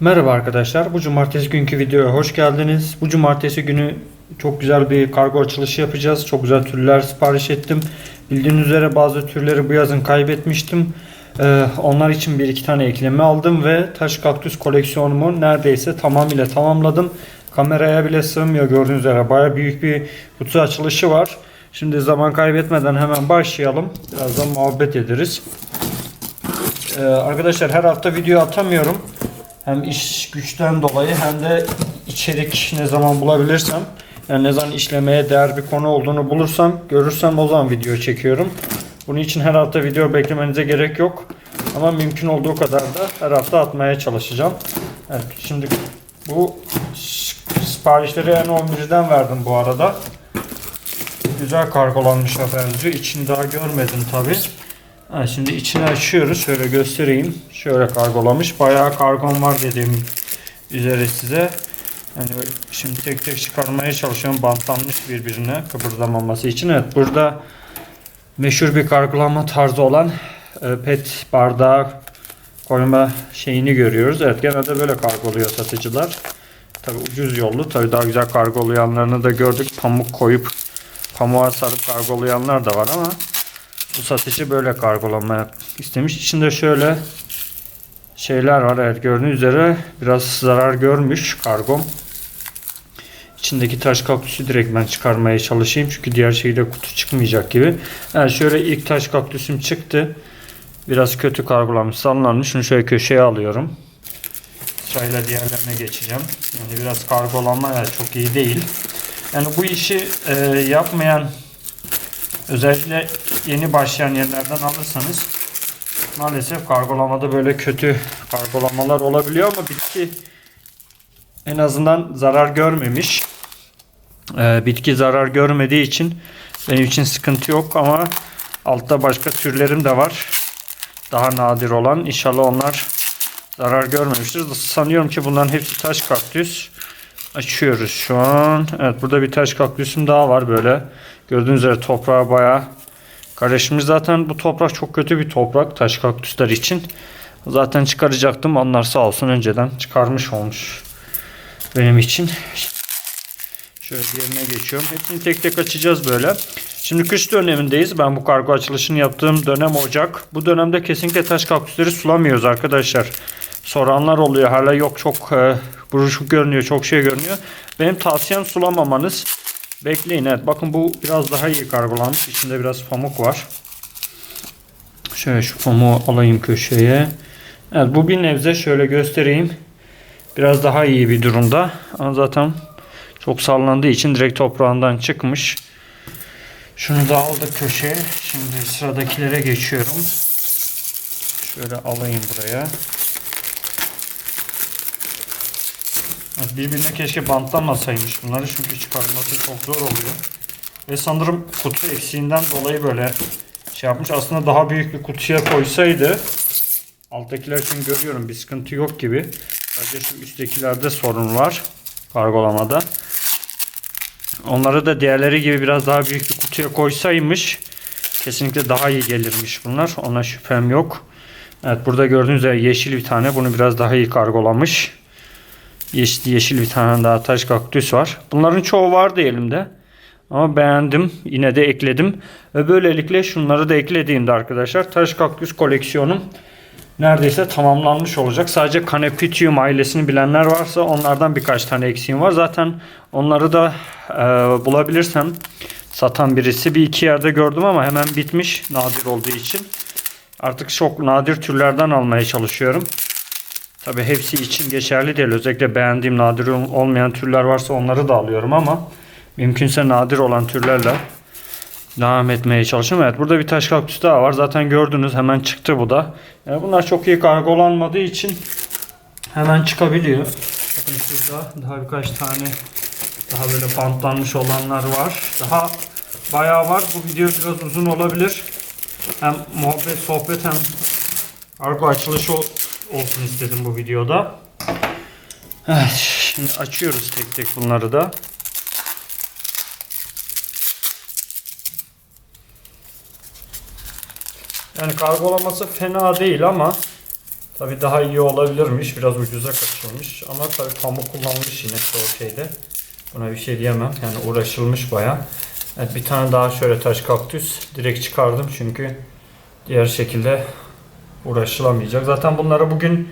Merhaba arkadaşlar. Bu cumartesi günkü videoya hoş geldiniz. Bu cumartesi günü çok güzel bir kargo açılışı yapacağız. Çok güzel türler sipariş ettim. Bildiğiniz üzere bazı türleri bu yazın kaybetmiştim. Ee, onlar için bir iki tane ekleme aldım ve taş kaktüs koleksiyonumu neredeyse tamamıyla tamamladım. Kameraya bile sığmıyor gördüğünüz üzere. Baya büyük bir kutu açılışı var. Şimdi zaman kaybetmeden hemen başlayalım. Birazdan muhabbet ederiz. Ee, arkadaşlar her hafta video atamıyorum. Hem iş güçten dolayı hem de içerik ne zaman bulabilirsem yani ne zaman işlemeye değer bir konu olduğunu bulursam görürsem o zaman video çekiyorum. Bunun için her hafta video beklemenize gerek yok. Ama mümkün olduğu kadar da her hafta atmaya çalışacağım. Evet şimdi bu siparişleri en 11'den verdim bu arada. Güzel kargolanmış benziyor. İçini daha görmedim tabi. Ha, şimdi içini açıyoruz. Şöyle göstereyim. Şöyle kargolamış. Bayağı kargon var dediğim üzere size. Yani şimdi tek tek çıkarmaya çalışıyorum. Bantlanmış birbirine kıpırdamaması için. Evet burada meşhur bir kargolama tarzı olan e, pet bardağı koyma şeyini görüyoruz. Evet genelde böyle kargoluyor satıcılar. Tabi ucuz yollu. Tabi daha güzel kargolayanlarını da gördük. Pamuk koyup pamuğa sarıp kargolayanlar da var ama bu satıcı böyle kargolamaya istemiş. İçinde şöyle şeyler var. Evet gördüğünüz üzere biraz zarar görmüş kargom. İçindeki taş kaktüsü direkt ben çıkarmaya çalışayım. Çünkü diğer şeyde kutu çıkmayacak gibi. Evet şöyle ilk taş kaktüsüm çıktı. Biraz kötü kargolanmış, sallanmış. Şunu şöyle köşeye alıyorum. Sırayla diğerlerine geçeceğim. Yani biraz kargolanma yani çok iyi değil. Yani bu işi e, yapmayan özellikle yeni başlayan yerlerden alırsanız maalesef kargolamada böyle kötü kargolamalar olabiliyor ama bitki en azından zarar görmemiş. Ee, bitki zarar görmediği için benim için sıkıntı yok ama altta başka türlerim de var. Daha nadir olan. İnşallah onlar zarar görmemiştir. Sanıyorum ki bunların hepsi taş kaktüs. Açıyoruz şu an. Evet burada bir taş kaktüsüm daha var böyle. Gördüğünüz üzere toprağa bayağı karışmış. Zaten bu toprak çok kötü bir toprak taş kaktüsler için. Zaten çıkaracaktım. Onlar sağ olsun önceden çıkarmış olmuş benim için. Şöyle diğerine geçiyorum. Hepsini tek tek açacağız böyle. Şimdi kış dönemindeyiz. Ben bu kargo açılışını yaptığım dönem Ocak. Bu dönemde kesinlikle taş kaktüsleri sulamıyoruz arkadaşlar. Soranlar oluyor. Hala yok çok e, buruşuk görünüyor. Çok şey görünüyor. Benim tavsiyem sulamamanız. Bekleyin. Evet bakın bu biraz daha iyi kargolanmış. İçinde biraz pamuk var. Şöyle şu pamuğu alayım köşeye. Evet bu bir nebze şöyle göstereyim. Biraz daha iyi bir durumda. Ama zaten çok sallandığı için direkt toprağından çıkmış. Şunu da aldık köşeye. Şimdi sıradakilere geçiyorum. Şöyle alayım buraya. Evet, birbirine keşke bantlamasaymış bunları çünkü çıkarması çok zor oluyor. Ve sanırım kutu eksiğinden dolayı böyle şey yapmış. Aslında daha büyük bir kutuya koysaydı alttakiler için görüyorum bir sıkıntı yok gibi. Sadece şu üsttekilerde sorun var kargolamada. Onları da diğerleri gibi biraz daha büyük bir kutuya koysaymış kesinlikle daha iyi gelirmiş bunlar. Ona şüphem yok. Evet burada gördüğünüz üzere yeşil bir tane bunu biraz daha iyi kargolamış. Yeşil, yeşil bir tane daha taş kaktüs var. Bunların çoğu vardı elimde. Ama beğendim. Yine de ekledim. Ve böylelikle şunları da eklediğimde arkadaşlar taş kaktüs koleksiyonum neredeyse tamamlanmış olacak. Sadece Canepitium ailesini bilenler varsa onlardan birkaç tane eksiğim var. Zaten onları da e, bulabilirsem satan birisi bir iki yerde gördüm ama hemen bitmiş nadir olduğu için. Artık çok nadir türlerden almaya çalışıyorum. Tabi hepsi için geçerli değil. Özellikle beğendiğim nadir olmayan türler varsa onları da alıyorum ama mümkünse nadir olan türlerle devam etmeye çalışıyorum. Evet burada bir taş kaktüs daha var. Zaten gördünüz hemen çıktı bu da. Yani bunlar çok iyi kargolanmadığı için hemen çıkabiliyor. Bakın şurada daha birkaç tane daha böyle bantlanmış olanlar var. Daha bayağı var. Bu video biraz uzun olabilir. Hem muhabbet, sohbet hem kargo açılışı olsun istedim bu videoda. Şimdi açıyoruz tek tek bunları da. Yani kargolaması fena değil ama Tabii daha iyi olabilirmiş. Biraz ucuza kaçırmış. Ama tabii pamuk kullanmış yine çoğu şeyde. Buna bir şey diyemem. Yani uğraşılmış baya. Evet, bir tane daha şöyle taş kaktüs. Direkt çıkardım çünkü diğer şekilde uğraşılamayacak. Zaten bunları bugün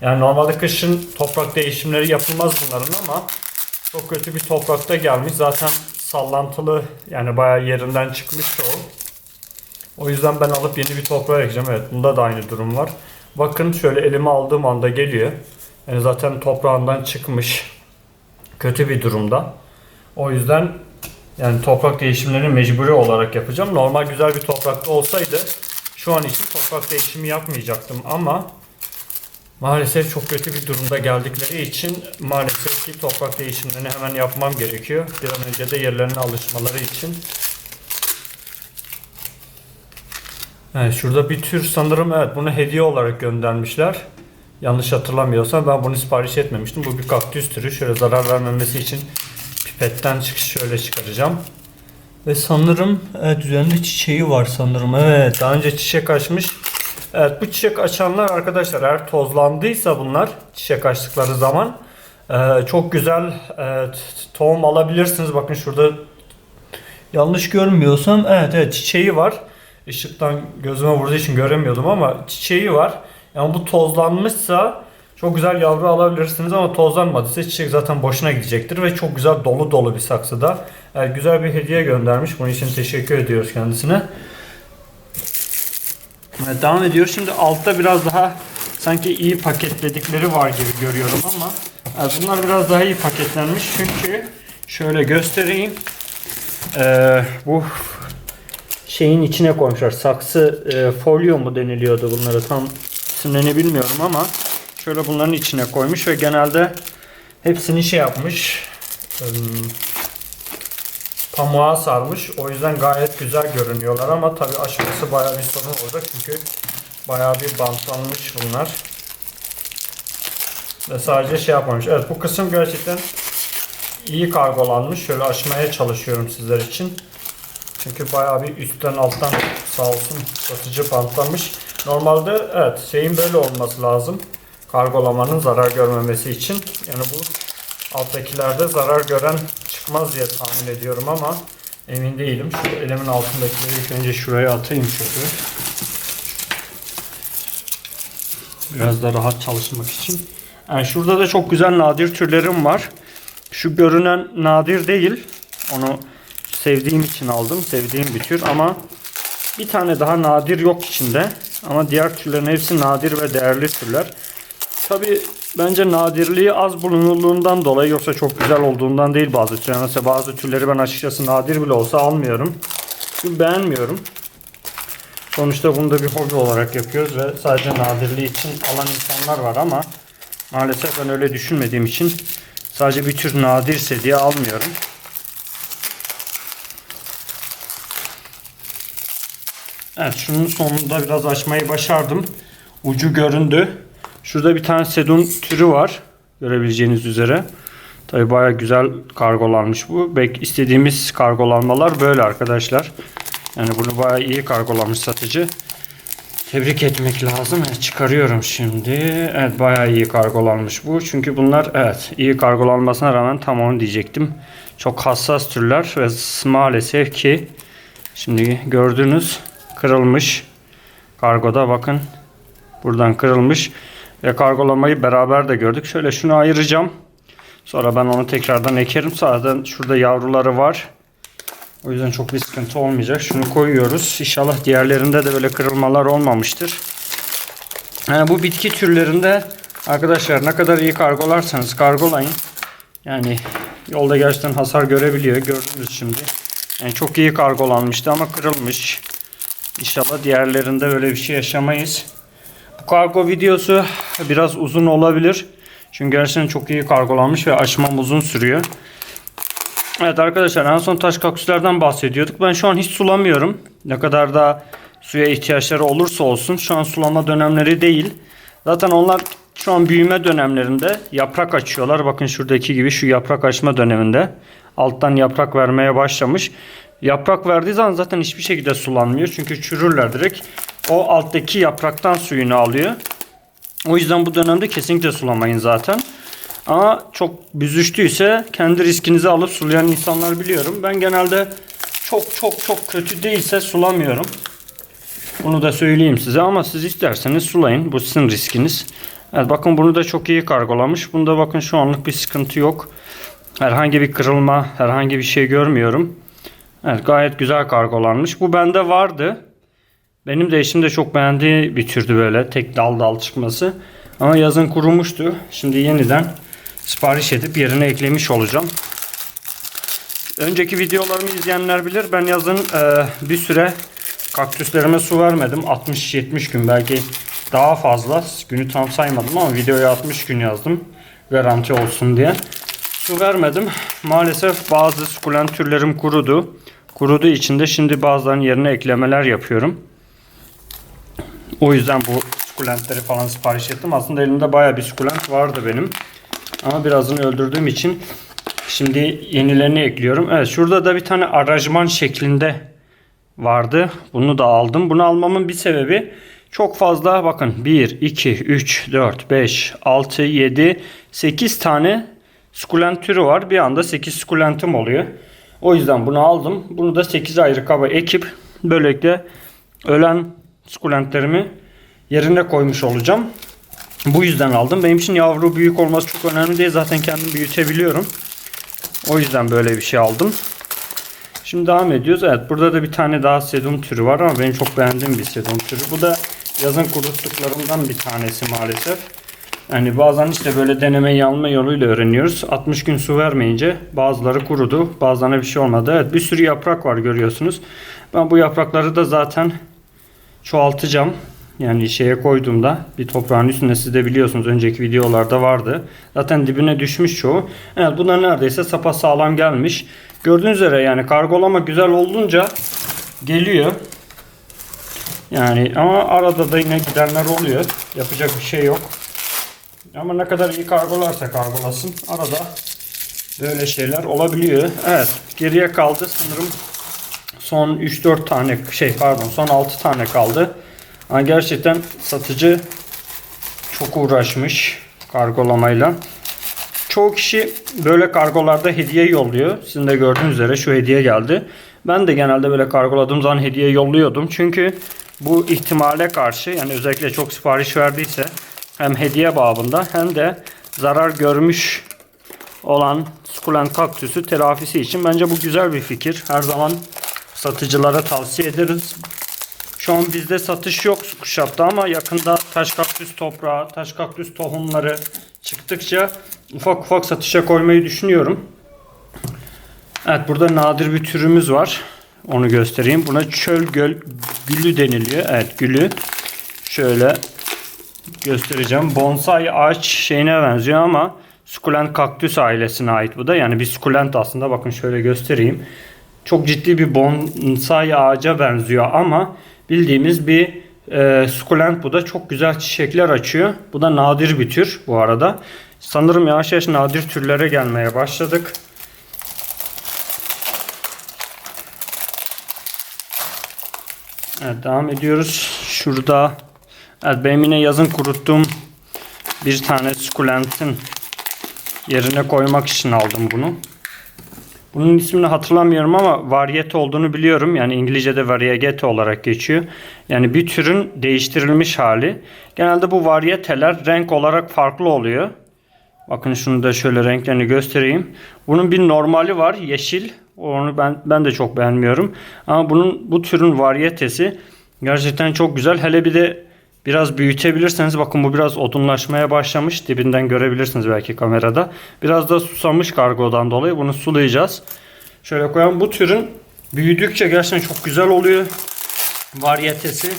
yani normalde kışın toprak değişimleri yapılmaz bunların ama çok kötü bir toprakta gelmiş. Zaten sallantılı yani bayağı yerinden çıkmış çoğu. O yüzden ben alıp yeni bir toprağa ekeceğim. Evet bunda da aynı durum var. Bakın şöyle elime aldığım anda geliyor. Yani zaten toprağından çıkmış. Kötü bir durumda. O yüzden yani toprak değişimlerini mecburi olarak yapacağım. Normal güzel bir toprakta olsaydı şu an için toprak değişimi yapmayacaktım ama maalesef çok kötü bir durumda geldikleri için maalesef ki toprak değişimlerini hemen yapmam gerekiyor. Bir an önce de yerlerine alışmaları için. Evet, şurada bir tür sanırım evet bunu hediye olarak göndermişler. Yanlış hatırlamıyorsam ben bunu sipariş etmemiştim. Bu bir kaktüs türü. Şöyle zarar vermemesi için pipetten çıkış şöyle çıkaracağım. Ve sanırım evet üzerinde çiçeği var sanırım. Evet daha önce çiçek açmış. Evet bu çiçek açanlar arkadaşlar eğer tozlandıysa bunlar çiçek açtıkları zaman e, çok güzel e, tohum alabilirsiniz. Bakın şurada yanlış görmüyorsam evet evet çiçeği var. Işıktan gözüme vurduğu için göremiyordum ama çiçeği var. Yani bu tozlanmışsa çok güzel yavru alabilirsiniz ama tozlanmadıysa çiçek zaten boşuna gidecektir ve çok güzel dolu dolu bir saksıda. Evet, güzel bir hediye göndermiş. Bunun için teşekkür ediyoruz kendisine. Evet, devam ediyoruz. Şimdi altta biraz daha sanki iyi paketledikleri var gibi görüyorum ama evet, bunlar biraz daha iyi paketlenmiş çünkü şöyle göstereyim. Ee, bu şeyin içine koymuşlar. Saksı e, folyo mu deniliyordu bunları tam isimlerini bilmiyorum ama şöyle bunların içine koymuş ve genelde hepsini şey yapmış. pamuğa sarmış. O yüzden gayet güzel görünüyorlar ama tabi aşması bayağı bir sorun olacak çünkü bayağı bir bantlanmış bunlar. Ve sadece şey yapmamış. Evet bu kısım gerçekten iyi kargolanmış. Şöyle açmaya çalışıyorum sizler için. Çünkü bayağı bir üstten alttan sağ olsun satıcı bantlamış. Normalde evet şeyin böyle olması lazım. Kargolamanın zarar görmemesi için. Yani bu alttakilerde zarar gören çıkmaz diye tahmin ediyorum ama emin değilim. Şu elimin altındakileri ilk önce şuraya atayım şöyle. Biraz da rahat çalışmak için. Yani şurada da çok güzel nadir türlerim var. Şu görünen nadir değil. Onu sevdiğim için aldım. Sevdiğim bir tür ama bir tane daha nadir yok içinde. Ama diğer türlerin hepsi nadir ve değerli türler. Tabi bence nadirliği az bulunurluğundan dolayı yoksa çok güzel olduğundan değil bazı türler. Mesela bazı türleri ben açıkçası nadir bile olsa almıyorum. Çünkü beğenmiyorum. Sonuçta bunu da bir hobi olarak yapıyoruz ve sadece nadirliği için alan insanlar var ama maalesef ben öyle düşünmediğim için sadece bir tür nadirse diye almıyorum. Evet şunun sonunda biraz açmayı başardım. Ucu göründü. Şurada bir tane sedum türü var. Görebileceğiniz üzere. Tabi baya güzel kargolanmış bu. Bek istediğimiz kargolanmalar böyle arkadaşlar. Yani bunu baya iyi kargolanmış satıcı. Tebrik etmek lazım. Evet, çıkarıyorum şimdi. Evet bayağı iyi kargolanmış bu. Çünkü bunlar evet iyi kargolanmasına rağmen tam onu diyecektim. Çok hassas türler ve maalesef ki şimdi gördüğünüz kırılmış. Kargoda bakın. Buradan kırılmış. Ve kargolamayı beraber de gördük. Şöyle şunu ayıracağım. Sonra ben onu tekrardan ekerim. Zaten şurada yavruları var. O yüzden çok bir sıkıntı olmayacak. Şunu koyuyoruz. İnşallah diğerlerinde de böyle kırılmalar olmamıştır. Yani bu bitki türlerinde arkadaşlar ne kadar iyi kargolarsanız kargolayın. Yani yolda gerçekten hasar görebiliyor. Gördünüz şimdi. Yani çok iyi kargolanmıştı ama kırılmış. İnşallah diğerlerinde böyle bir şey yaşamayız. Kargo videosu biraz uzun olabilir. Çünkü gerçekten çok iyi kargolanmış ve açmam uzun sürüyor. Evet arkadaşlar en son taş kaktüslerden bahsediyorduk. Ben şu an hiç sulamıyorum. Ne kadar da suya ihtiyaçları olursa olsun şu an sulama dönemleri değil. Zaten onlar şu an büyüme dönemlerinde yaprak açıyorlar. Bakın şuradaki gibi şu yaprak açma döneminde. Alttan yaprak vermeye başlamış. Yaprak verdiği zaman zaten hiçbir şekilde sulanmıyor. Çünkü çürürler direkt. O alttaki yapraktan suyunu alıyor. O yüzden bu dönemde kesinlikle sulamayın zaten. Ama çok büzüştüyse kendi riskinizi alıp sulayan insanlar biliyorum. Ben genelde çok çok çok kötü değilse sulamıyorum. Bunu da söyleyeyim size ama siz isterseniz sulayın. Bu sizin riskiniz. Evet bakın bunu da çok iyi kargolamış. Bunda bakın şu anlık bir sıkıntı yok. Herhangi bir kırılma, herhangi bir şey görmüyorum. Evet gayet güzel kargolanmış. Bu bende vardı. Benim de eşim de çok beğendiği bir türdü böyle tek dal dal çıkması. Ama yazın kurumuştu. Şimdi yeniden sipariş edip yerine eklemiş olacağım. Önceki videolarımı izleyenler bilir. Ben yazın e, bir süre kaktüslerime su vermedim. 60-70 gün belki daha fazla. Günü tam saymadım ama videoya 60 gün yazdım. Garanti olsun diye. Su vermedim. Maalesef bazı sukulent türlerim kurudu. Kuruduğu için de şimdi bazılarının yerine eklemeler yapıyorum. O yüzden bu sukulentleri falan sipariş ettim. Aslında elimde baya bir sukulent vardı benim. Ama birazını öldürdüğüm için şimdi yenilerini ekliyorum. Evet şurada da bir tane aranjman şeklinde vardı. Bunu da aldım. Bunu almamın bir sebebi çok fazla bakın 1, 2, 3, 4, 5, 6, 7, 8 tane sukulent türü var. Bir anda 8 sukulentim oluyor. O yüzden bunu aldım. Bunu da 8 ayrı kaba ekip böylelikle ölen sukulentlerimi yerine koymuş olacağım. Bu yüzden aldım. Benim için yavru büyük olması çok önemli değil. Zaten kendim büyütebiliyorum. O yüzden böyle bir şey aldım. Şimdi devam ediyoruz. Evet burada da bir tane daha sedum türü var ama benim çok beğendiğim bir sedum türü. Bu da yazın kuruttuklarımdan bir tanesi maalesef. Yani bazen işte böyle deneme yanılma yoluyla öğreniyoruz. 60 gün su vermeyince bazıları kurudu. Bazılarına bir şey olmadı. Evet bir sürü yaprak var görüyorsunuz. Ben bu yaprakları da zaten çoğaltacağım. Yani şeye koyduğumda bir toprağın üstünde siz de biliyorsunuz önceki videolarda vardı. Zaten dibine düşmüş çoğu. Evet bunlar neredeyse sapa sağlam gelmiş. Gördüğünüz üzere yani kargolama güzel olunca geliyor. Yani ama arada da yine gidenler oluyor. Yapacak bir şey yok. Ama ne kadar iyi kargolarsa kargolasın arada böyle şeyler olabiliyor. Evet geriye kaldı sanırım son 3-4 tane şey pardon son 6 tane kaldı. Ama gerçekten satıcı çok uğraşmış kargolamayla. Çoğu kişi böyle kargolarda hediye yolluyor. Sizin de gördüğünüz üzere şu hediye geldi. Ben de genelde böyle kargoladığım zaman hediye yolluyordum. Çünkü bu ihtimale karşı yani özellikle çok sipariş verdiyse hem hediye babında hem de zarar görmüş olan sukulent kaktüsü telafisi için bence bu güzel bir fikir. Her zaman satıcılara tavsiye ederiz. Şu an bizde satış yok Kuşat'ta ama yakında taş kaktüs toprağı, taş kaktüs tohumları çıktıkça ufak ufak satışa koymayı düşünüyorum. Evet burada nadir bir türümüz var. Onu göstereyim. Buna çöl göl gülü deniliyor. Evet gülü. Şöyle göstereceğim. Bonsai ağaç şeyine benziyor ama sukulent kaktüs ailesine ait bu da. Yani bir sukulent aslında. Bakın şöyle göstereyim. Çok ciddi bir bonsai ağaca benziyor ama bildiğimiz bir e, sukulent bu da. Çok güzel çiçekler açıyor. Bu da nadir bir tür bu arada. Sanırım yavaş yavaş nadir türlere gelmeye başladık. Evet devam ediyoruz. Şurada evet, benim yine yazın kuruttuğum bir tane sukulentin yerine koymak için aldım bunu. Bunun ismini hatırlamıyorum ama varyete olduğunu biliyorum. Yani İngilizce'de variegate olarak geçiyor. Yani bir türün değiştirilmiş hali. Genelde bu varyeteler renk olarak farklı oluyor. Bakın şunu da şöyle renklerini göstereyim. Bunun bir normali var yeşil. Onu ben ben de çok beğenmiyorum. Ama bunun bu türün varyetesi gerçekten çok güzel. Hele bir de biraz büyütebilirseniz bakın bu biraz odunlaşmaya başlamış. Dibinden görebilirsiniz belki kamerada. Biraz da susamış kargodan dolayı bunu sulayacağız. Şöyle koyalım. Bu türün büyüdükçe gerçekten çok güzel oluyor. Varyetesi.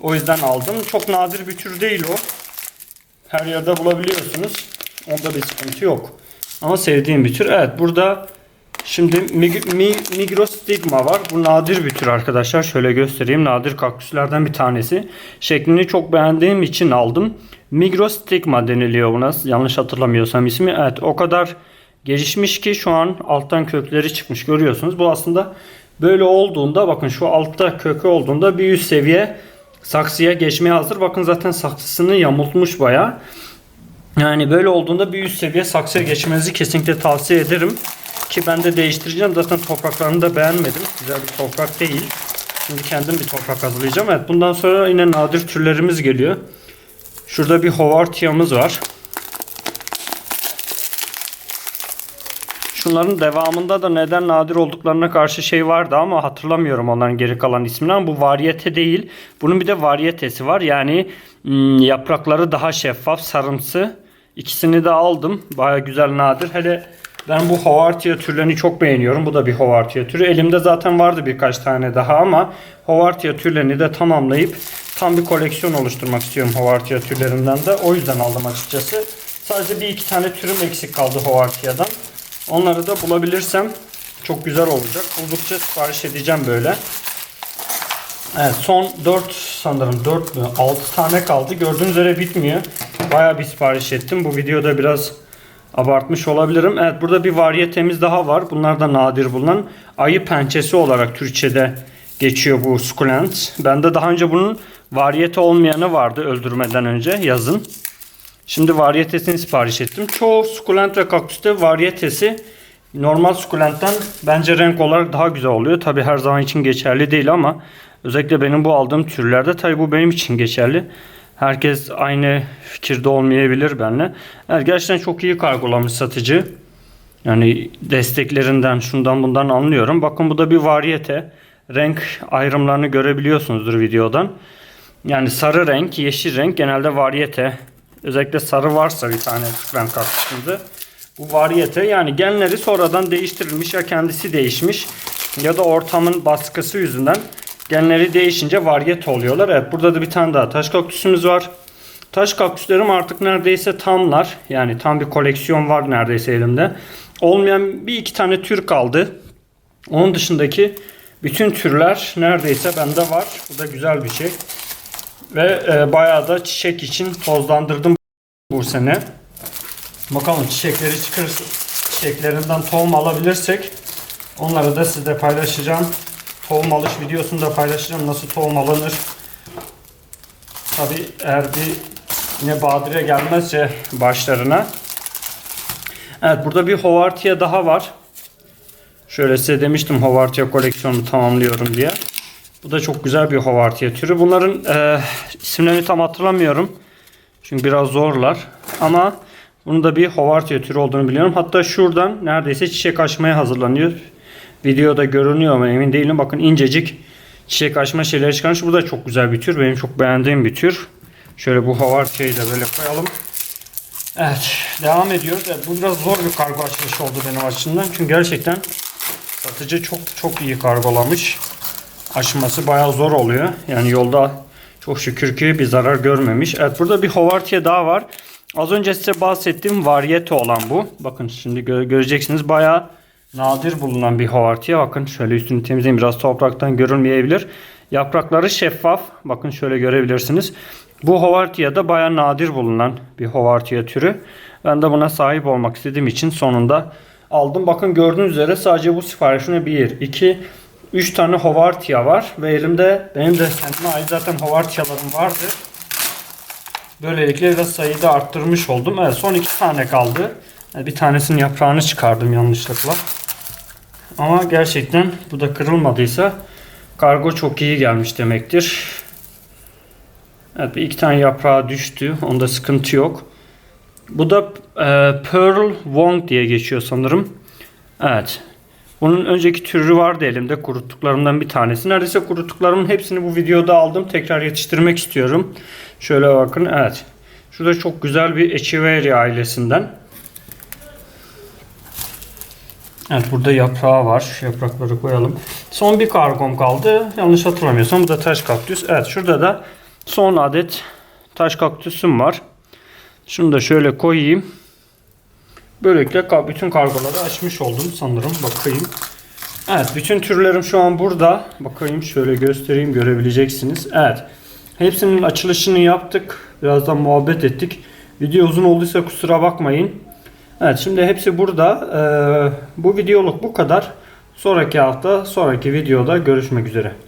O yüzden aldım. Çok nadir bir tür değil o. Her yerde bulabiliyorsunuz. Onda bir sıkıntı yok. Ama sevdiğim bir tür. Evet burada şimdi Mig- Mi- Migros Stigma var. Bu nadir bir tür arkadaşlar. Şöyle göstereyim. Nadir kaktüslerden bir tanesi. Şeklini çok beğendiğim için aldım. Migros Stigma deniliyor buna. Yanlış hatırlamıyorsam ismi. Evet o kadar gelişmiş ki şu an alttan kökleri çıkmış görüyorsunuz. Bu aslında böyle olduğunda bakın şu altta kökü olduğunda bir üst seviye saksıya geçmeye hazır. Bakın zaten saksısını yamultmuş bayağı. Yani böyle olduğunda bir üst seviye saksıya geçmenizi kesinlikle tavsiye ederim. Ki ben de değiştireceğim. Zaten topraklarını da beğenmedim. Güzel bir toprak değil. Şimdi kendim bir toprak hazırlayacağım. Evet bundan sonra yine nadir türlerimiz geliyor. Şurada bir hovartiamız var. Şunların devamında da neden nadir olduklarına karşı şey vardı ama hatırlamıyorum onların geri kalan ismini ama bu varyete değil. Bunun bir de varyetesi var. Yani hmm, yaprakları daha şeffaf, sarımsı. İkisini de aldım. Baya güzel nadir. Hele ben bu Hovartia türlerini çok beğeniyorum. Bu da bir Hovartia türü. Elimde zaten vardı birkaç tane daha ama Hovartia türlerini de tamamlayıp tam bir koleksiyon oluşturmak istiyorum Hovartia türlerinden de. O yüzden aldım açıkçası. Sadece bir iki tane türüm eksik kaldı Hovartia'dan. Onları da bulabilirsem çok güzel olacak. Buldukça sipariş edeceğim böyle. Evet son 4 sanırım 4 mü 6 tane kaldı. Gördüğünüz üzere bitmiyor. Bayağı bir sipariş ettim. Bu videoda biraz abartmış olabilirim. Evet burada bir varyetemiz daha var. Bunlar da nadir bulunan ayı pençesi olarak Türkçe'de geçiyor bu sukulent. Bende daha önce bunun varyete olmayanı vardı öldürmeden önce yazın. Şimdi varyetesini sipariş ettim. Çoğu sukulent ve kaktüste varyetesi normal sukulentten bence renk olarak daha güzel oluyor. Tabi her zaman için geçerli değil ama özellikle benim bu aldığım türlerde tabi bu benim için geçerli. Herkes aynı fikirde olmayabilir benimle. Evet, gerçekten çok iyi kargolamış satıcı. Yani desteklerinden şundan bundan anlıyorum. Bakın bu da bir varyete. Renk ayrımlarını görebiliyorsunuzdur videodan. Yani sarı renk, yeşil renk genelde varyete. Özellikle sarı varsa bir tane renk katkısında. Bu varyete yani genleri sonradan değiştirilmiş ya kendisi değişmiş ya da ortamın baskısı yüzünden genleri değişince varyete oluyorlar. Evet burada da bir tane daha taş kaktüsümüz var. Taş kaktüslerim artık neredeyse tamlar. Yani tam bir koleksiyon var neredeyse elimde. Olmayan bir iki tane tür kaldı. Onun dışındaki bütün türler neredeyse bende var. Bu da güzel bir şey. Ve e, bayağı da çiçek için tozlandırdım bu sene. Bakalım çiçekleri çıkarsa çiçeklerinden tohum alabilirsek onları da sizle paylaşacağım. Tohum alış videosunu da paylaşacağım. Nasıl tohum alınır. Tabi eğer bir yine badire gelmezse başlarına. Evet burada bir Hovartia daha var. Şöyle size demiştim Hovartia koleksiyonunu tamamlıyorum diye. Bu da çok güzel bir Hovartia türü. Bunların e, isimlerini tam hatırlamıyorum. Çünkü biraz zorlar. Ama bunun da bir Hovartia türü olduğunu biliyorum. Hatta şuradan neredeyse çiçek açmaya hazırlanıyor. Videoda görünüyor ama emin değilim. Bakın incecik çiçek açma şeyleri çıkarmış. Bu da çok güzel bir tür. Benim çok beğendiğim bir tür. Şöyle bu Hovartia'yı da böyle koyalım. Evet. Devam ediyoruz. Evet, bu biraz zor bir kargo açılışı oldu benim açımdan. Çünkü gerçekten satıcı çok çok iyi kargolamış. Açması bayağı zor oluyor. Yani yolda çok şükür ki bir zarar görmemiş. Evet burada bir Hovartia daha var. Az önce size bahsettiğim varyete olan bu. Bakın şimdi gö- göreceksiniz bayağı nadir bulunan bir Hovartia. Bakın şöyle üstünü temizleyeyim. Biraz topraktan görünmeyebilir. Yaprakları şeffaf. Bakın şöyle görebilirsiniz. Bu Hovartia da bayağı nadir bulunan bir Hovartia türü. Ben de buna sahip olmak istediğim için sonunda aldım. Bakın gördüğünüz üzere sadece bu siparişine 1, 2, 3 tane Hovartia var. Ve elimde benim de kendime ait zaten Hovartia'larım vardı. Böylelikle de sayıyı da arttırmış oldum. Evet son iki tane kaldı. Bir tanesinin yaprağını çıkardım yanlışlıkla. Ama gerçekten bu da kırılmadıysa kargo çok iyi gelmiş demektir. Evet bir iki tane yaprağı düştü. Onda sıkıntı yok. Bu da e, Pearl Wong diye geçiyor sanırım. Evet. Bunun önceki türü vardı elimde kuruttuklarımdan bir tanesi. Neredeyse kuruttuklarımın hepsini bu videoda aldım. Tekrar yetiştirmek istiyorum. Şöyle bakın. Evet. Şurada çok güzel bir Echeveria ailesinden. Evet burada yaprağı var. Şu yaprakları koyalım. Son bir kargom kaldı. Yanlış hatırlamıyorsam bu da taş kaktüs. Evet şurada da son adet taş kaktüsüm var. Şunu da şöyle koyayım. Böylelikle bütün kargoları açmış oldum sanırım. Bakayım. Evet bütün türlerim şu an burada. Bakayım şöyle göstereyim görebileceksiniz. Evet. Hepsinin açılışını yaptık. Birazdan muhabbet ettik. Video uzun olduysa kusura bakmayın. Evet şimdi hepsi burada. Ee, bu videoluk bu kadar. Sonraki hafta sonraki videoda görüşmek üzere.